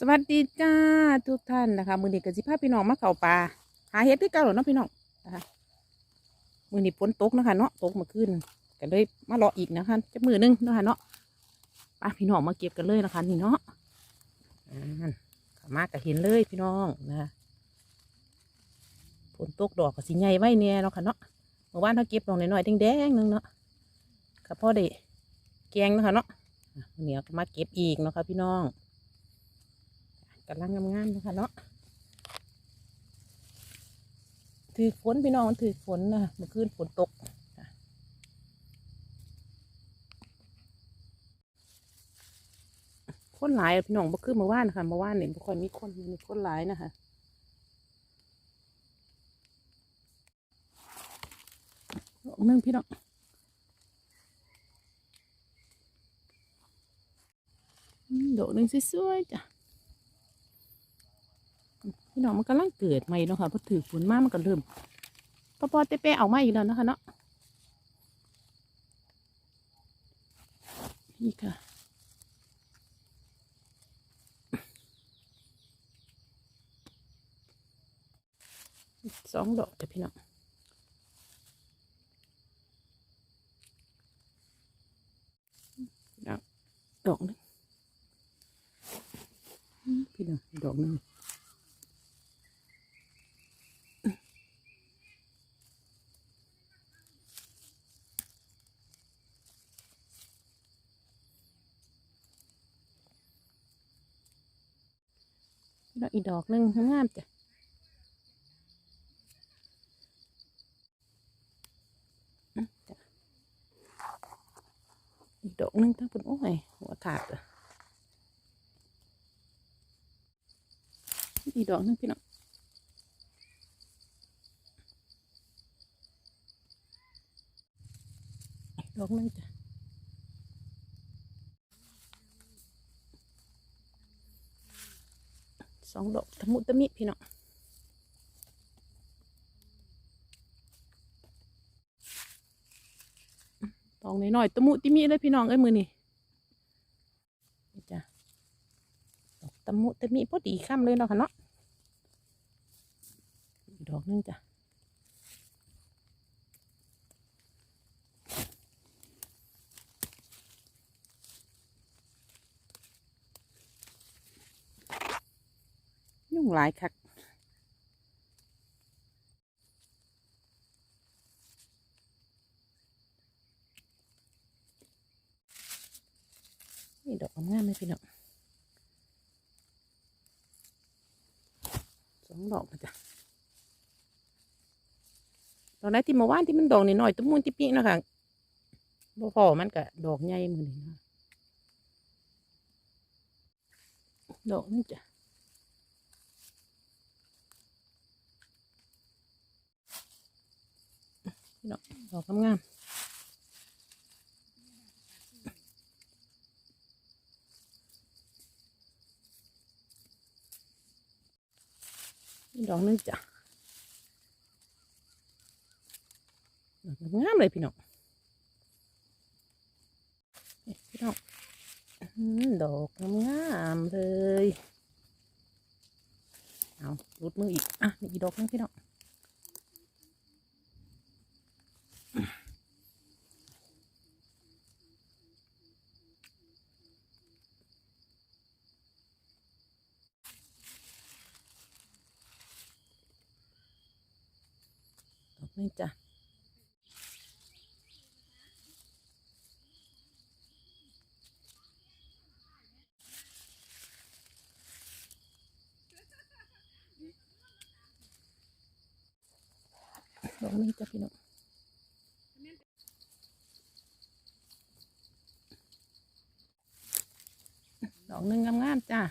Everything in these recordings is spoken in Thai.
สวัสดีจ้าทุกท่านนะคะ มือนี้ก็สิพาพี่น้องมาเข้าป่าหาเห็ดที่เก่าหรอเนาะพี่น้องนะคะมือนี้ฝนตกนะคะเนาะตกมื่อคืนก็เลยมาเลาะอีกนะคะจะมือหนึงนะคะเนาะป้าพี่น้องมาเก็บกันเลยนะคะนี่เนาะอ่าเข้ามาก็เห็นเลยพี่น้องนะฝนตกดอกก็สิใหญ่ไว้เนี่ยเนาะค่ะเนาะเมื่อวานเขาเก็บดอกน้อยๆแดงๆนึงเนาะค่ะพ่อได้แกงนะคะเนาะอะมื้อนี้ก็มาเก็บอีกเนาะค่ะพี่น้อง กำลังงามๆนะคะเนาะถือฝนพี่น้องมันถือฝนนะเมื่อคืนฝนตกคนหลายพี่น้องเมื่อคืนเมื่อวานนะคะเมื่อวานเนี่ยบุคคลมีคนมีคนหลายนะคะดอกหนึงพี่น้องอืมดอกนึงสวยๆจ้ะ พี่น้องมันกำลังเกิดใหม่เนาะค่ะพอถือฝนมากมันก็เริ่มปอปอเตเป้เอามาอีกแล้วนะคะเนาะนี่ค่ะสองดอกจ้ะพี่น้องดอกดอกหนึงพี่น้องดอกหนึง ดอกหนึ่งงามจ้ะอืมจ้ะอีกดอกหนึ่งทั้งเป็นโอ้ยหัวขาดอะอีกดอกหนึ่งพี่น้องดอกหนึ่งจ้ะ องดอกตะมุตะมิพี่น้องตองน้อยๆตะมุติมิเลยพี่น้องเอ้ยมือนี่จ้ะดอกตะมุตะมิพอดีค่ำเลยเนาะค่ะเนาะดอกนึงจ้ะ ยุ่งหลายคักนี่ดอกงามๆเลยพี่น้องสองดอกนะจ๊ะตอนแรกที่เมาว่านที่มันดอกนิดหน่อยตุ้มมุนติปีนะคะบ่พอมันก็ดอกใหญ่มือนี่นะดอกนี่จ้ะ ดอกดอกงามดอกนึงจ้ะดอกงามเลยพี่น้องพี่น้องอื้อหือดอกงามเลย เอารุดมืออีก อะนี่อีดอกนึงพี่น้อง นี้จ้ะดอกนี้จ้ะพี่น้องดอกหนึ่งงามๆจ้ะ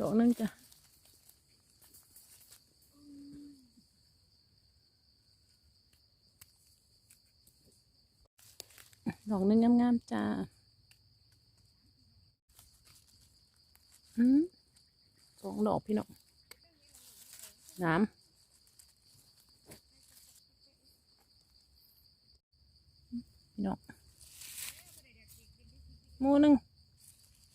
ดอกหนึ่งจ้ะ ดอกหนึ่งงามๆจ้าอืมสองดอกพี่น้องน้ำพี่น้องมูหนึ่ง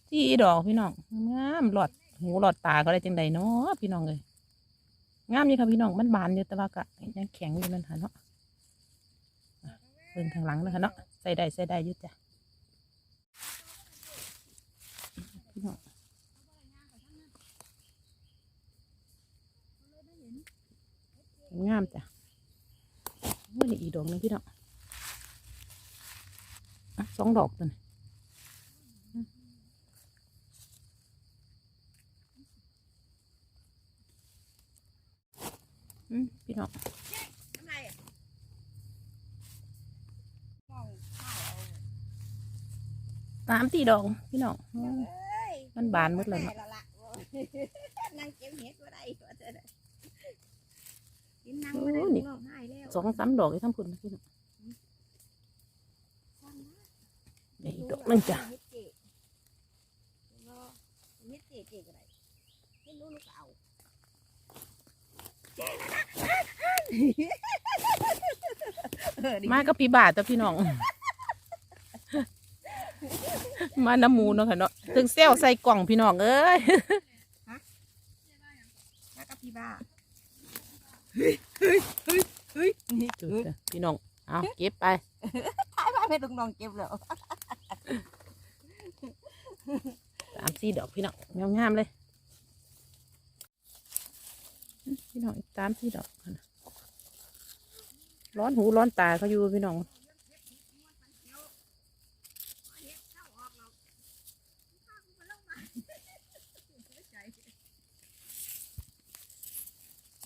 ที่ดอกพี่น้องงามหลอดหูหลอดตาก็ได้จังใดเนาะพี่น้องเลยงามอยู่ค่ะพี่น้องมันบานอยู่แต่ว่าก็ยังแข็งอยู่นั่นค่ะเนาะ บิ่งทางหลังนะคะเนาะใส่ได้ใส่ได้ยุจ้ะพี่น้องงามจ้ะว่านี่อีดอกนึงพี่น้องอะสองดอกตัวนี้พี่น้อง ทำไมอะมองข้าวเอา สามสี่ดอกพี่น้องอืมเอ้ยมันบานหมดเลยแม่เนาะละละนั่งเก็บเห็ดว่าได้ว่าจะได้กินนั่งว่าได้ร้องไห้แล้วสองสามดอกอีกทั้งพุ่นนะพี่น้องฟังนะเดี๋ยวอีกดอกหนึงจ้ะเฮ็ดเจ๊รอเฮ็ดเจ๊เจ๊ก็ได้เฮ็ดรู้ลูกก็เอาเออดิมากับพี่บาทจ้ะพี่น้อง มาน้ำมูเนาะค่ะเนาะถึงเซลใส่กล่องพี่น้องเอ้ยมากับพี่บ้าเฮ้ยเฮ้ยเฮ้ยเฮ้ยนี่จุดจ้ะพี่น้องเอาเก็บไปท้ายบ้านให้ลุงน้องเก็บแล้วสามสี่ดอกพี่น้องงามๆเลย พี่น้องอีกสามสี่ดอกร้อนหูร้อนตาเขาอยู่พี่น้อง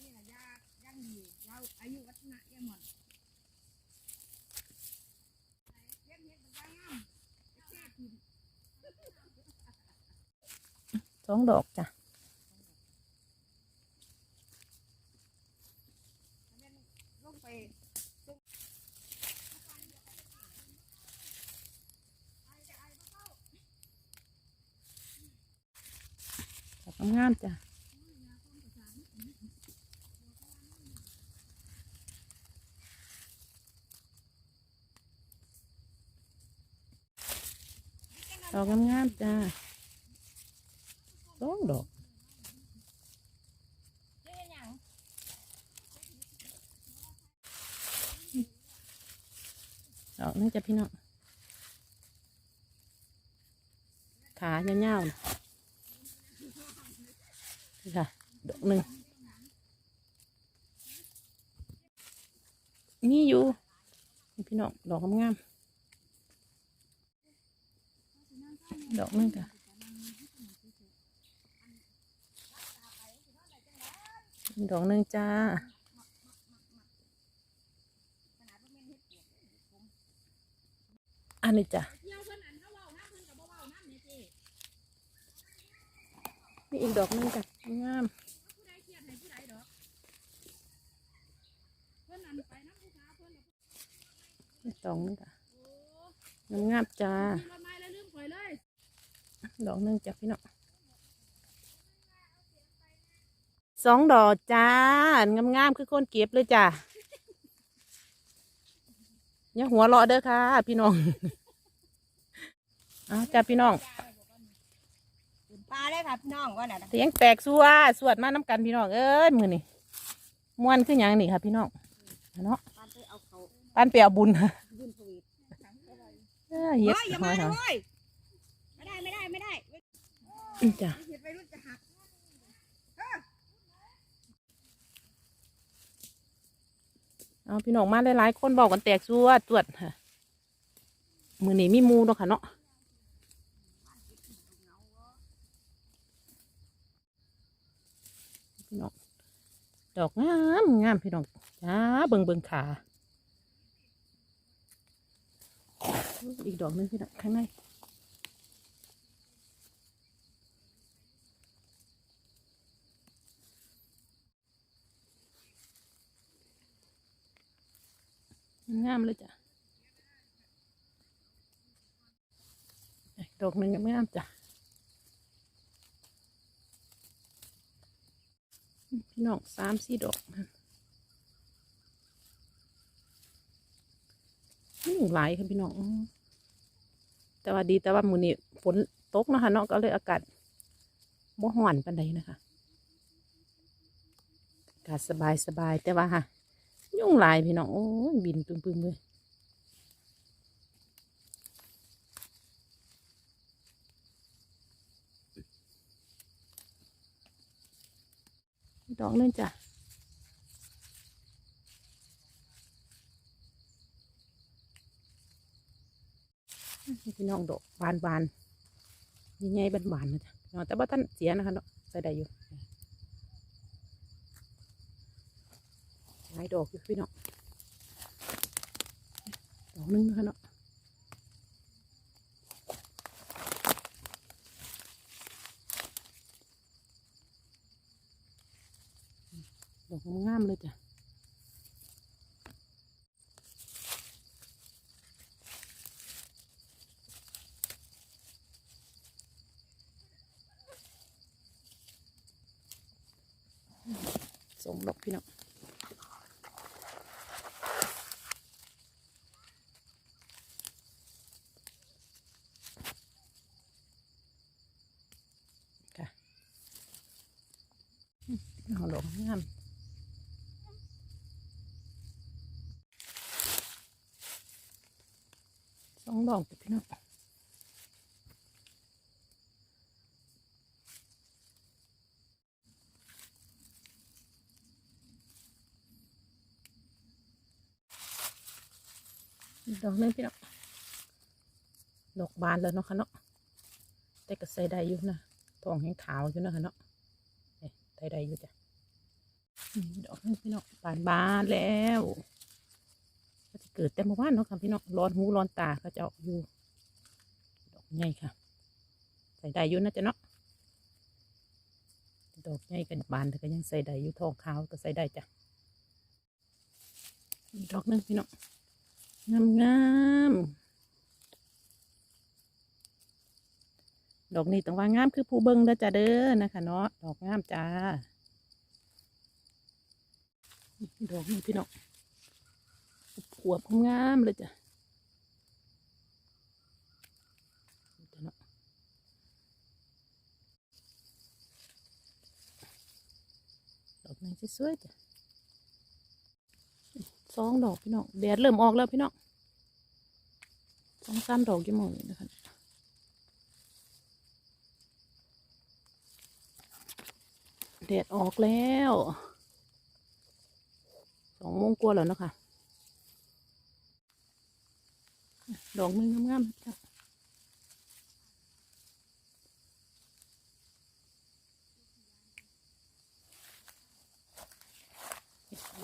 นี่แหละยายังดียาวอายุวัฒนะยาหมอนเฮ็ดเฮ็ดมันได้งามเฮ็ดกิน ส องดอกจ้ะลงไปดอกงามจ้ะดอกงามๆจ้า สองดอกดอกนึงจะพี่น้องขายาๆนะนี่ค่ะดอกหนึ่งนี่อยู่พี่น้องดอกงามๆดอกหนึงจ้ะ ดอกหนึ่งจ้าอันนี้จ้ะเที่ยวเพิ่นอันเฮาเว้าน้ำเพิ่นก็บ่เว้าน้ำนี่สินี่อีกดอกหนึงจ้ะงามผู้ใดเครียดให้ผู้ใดดอกเพิ่นอันไปน้ำผู้ค้าเพิ่นน่ะนี่ดอกหนึงจ้ะงามๆจ้ามีรถไม้แล้วลืมข่อยเลยดอกหนึงจ้ะพี่น้อง สองดอกจ้างามๆคือคนเก็บเลยจ้ะอย่าหัวเราะเด้อค่ะ พี่น้องเอาจ้ะพี่น้องปลาเลยค่ะพี่น้องว่าน่ะเสียงแตกสัวสวดมาน้ำกันพี่น้องเอ้ยมือนี่ม่วนคือหยังนี่ค่ะ พี่น้องเนาะปลาไปเอาเขาปานเปียวบุญบุญทวีตเอ้ยเฮ็ดเฮ้ยอย่าหมาอยนะหอยเว้ยไม่ได้ไม่ได้ไม่ได้อืมจ้ะ เห็ดไปรุ่นจะหัก เอาพี่น้องมาหลายๆคนบอกกันแตกสัวตรวจค่ะมือนี่มีมูเนาะค่ะเนาะพี่น้องดอกงามงามพี่น้องจ้าเบิงเบิงขาอีกดอกหนึงพี่น้องข้างใน งามเลยจ้ะดอกหนึ่งยังไม่งามจ้ะพี่น้องสามสี่ดอกนะนี่หลายค่ะพี่น้อง แต่ว่าดีแต่ว่ามือนี้ฝนตกนะคะเนาะก็เลยอากาศบ่ห่อนปานใดนะคะอากาศสบายสบายแต่ว่าฮะ ยุ่งลายพี่น้องโอ้ยบินปึ้มๆเลยดอกนึงจ้ะพี่น้องดอกบานบานใหญ่ๆบานบานๆนะจ๊ะนาะแต่ว่าท่านเสียนะคะเนาะใส่ได้อยู่ หลายดอกอยู่พี่น้องดอกหนึงนะคะเนาะดอกงามเลยจ้ะ สมดอกพี่น้องค่ะอืม เงามสองดอกพี่น้องอีกดอกนึงพี่น้องดอกบานแล้วเนาะค่ะเนาะแต่ก็ใส่ได้อยู่นะทองแห้งขาวอยู่นะคะเนาะใส่ได้อยู่จ้ะ ดอกหนึงพี่น้องบานบานแล้วก็จะเกิดแต่เมื่อวานเนาะค่ะพี่น้องร้อนหูร้อนตาก็จะออกอยู่ ดอกใหญ่ค่ะ ใส่ได้ยู่นะจ๊ะเนาะดอกใหญ่กันบานแต่ก็ยังใส่ได้อยู่ทองขาวก็ใส่ได้จ้ะดอกนึงพี่น้องงามงามดอกนี้ต้องว่างามคือผู้เบิ้งเด้อจ้าเด้อนะคะเนาะดอกงามจ้า ดอกนี้พี่น้องขวบงามเลยจ้ะดอกนี้สวยๆจ้ะสองดอกพี่น้องแดดเริ่มออกแล้วพี่น้องสองสามดอกยี่หมองนี่นะคะแดดออกแล้ว องโมงกว่าแล้วนะคะดอกนึงงามๆจ้ะ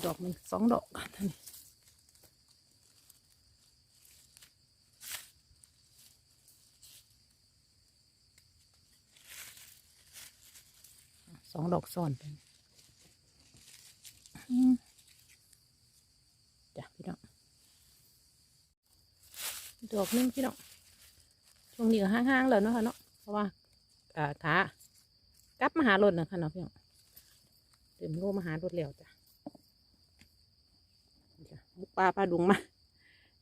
ดอกหนึ่งสองดอกค่ะท่สองดอกซ้อนกันอืม จ้ะพี่น้องดอกนึงพี่น้องช่วงนี้ก็ห้างๆแล้วเนาะค่ะเนาะเพราะว่าอ่าขากลับมาหารถนะคะเนาะพี่น้องเดิมโลมาหารถแล้วจ้ะจ้ะบุกปลาปลาดุงมา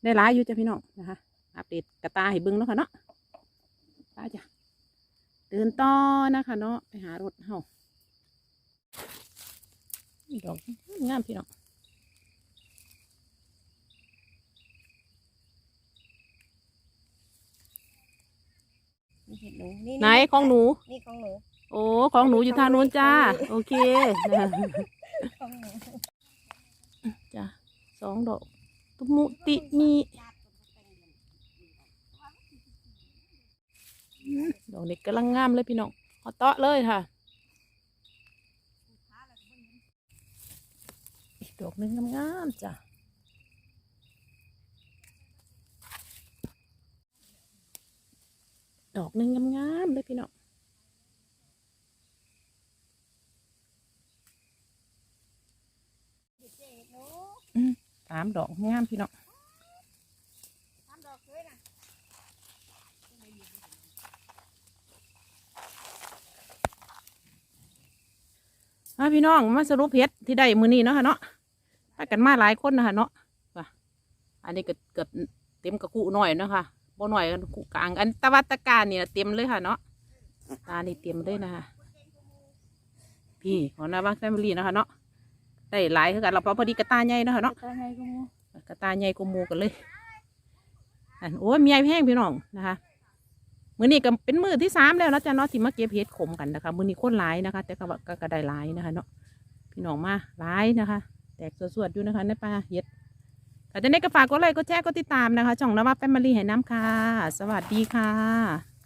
ได้ร้ายอยู่จ้ะพี่น้องนะคะอัปเดตกระตาให้เบิ้งเนาะค่ะเนาะไปจ้ะเดินต่อนะคะเนาะไปหารถเฮาดอกงามพี่น้อง นี่เห็นหนูนี่ไหนของหนู นี่ของหนู โอ้ของหนูอยู่ทางนู้นจ้า โอเคนะของหนูจ้ะสองดอก ตุมุติมีอืมดอกนี้กำลังงามเลยพี่น้องเอาเตาะเลยค่ะอีกดอกหนึงงามๆจ้ะ ดอกหนึ่งงามๆเลยพี่น้องเจ๊หนูสามดอกงามพี่น้องทำดอกสวยนะมาพี่น้องมาสรุปเพชรที่ได้มือนี้เนาะค่ะเนาะไปกันมาหลายคนนะคะเนาะว่ะอันนี้ก็เกือบเต็มกระคุหน่อยเนาะคะ บ่หน่อยกันกูกลางอันตะวัตะการเนี่ยเต็มเลยค่ะเนาะตานี่เต็มเลยนะคะพี่ของนาบ้านแฟมิลี่นะคะเนาะได้หลายคือกันเราพอดีกระตาใหญ่นะคะเนาะตาไงก็มูกระตาใหญ่กว่าหมูกันเลยอันโอ้ยมีไอ้แห้งพี่น้องนะคะมือนี้ก็เป็นมือที่สามแล้วนาะจ้ะเนาะที่มาเก็บเห็ดขมกันนะคะมือนี้คนหลายนะคะ แต่ก็ว่าก็ก็ได้หลายนะคะเนาะพี่น้องมาหลายนะคะ แตกสวดๆอยู่นะคะในป่าเห็ด แต่จะได้ก็ฝากกดไลค์กดแชร์กดติดตามนะคะช่องนวัดแฟมิลี่ให้น้ำค่ะ สวัสดีค่ะ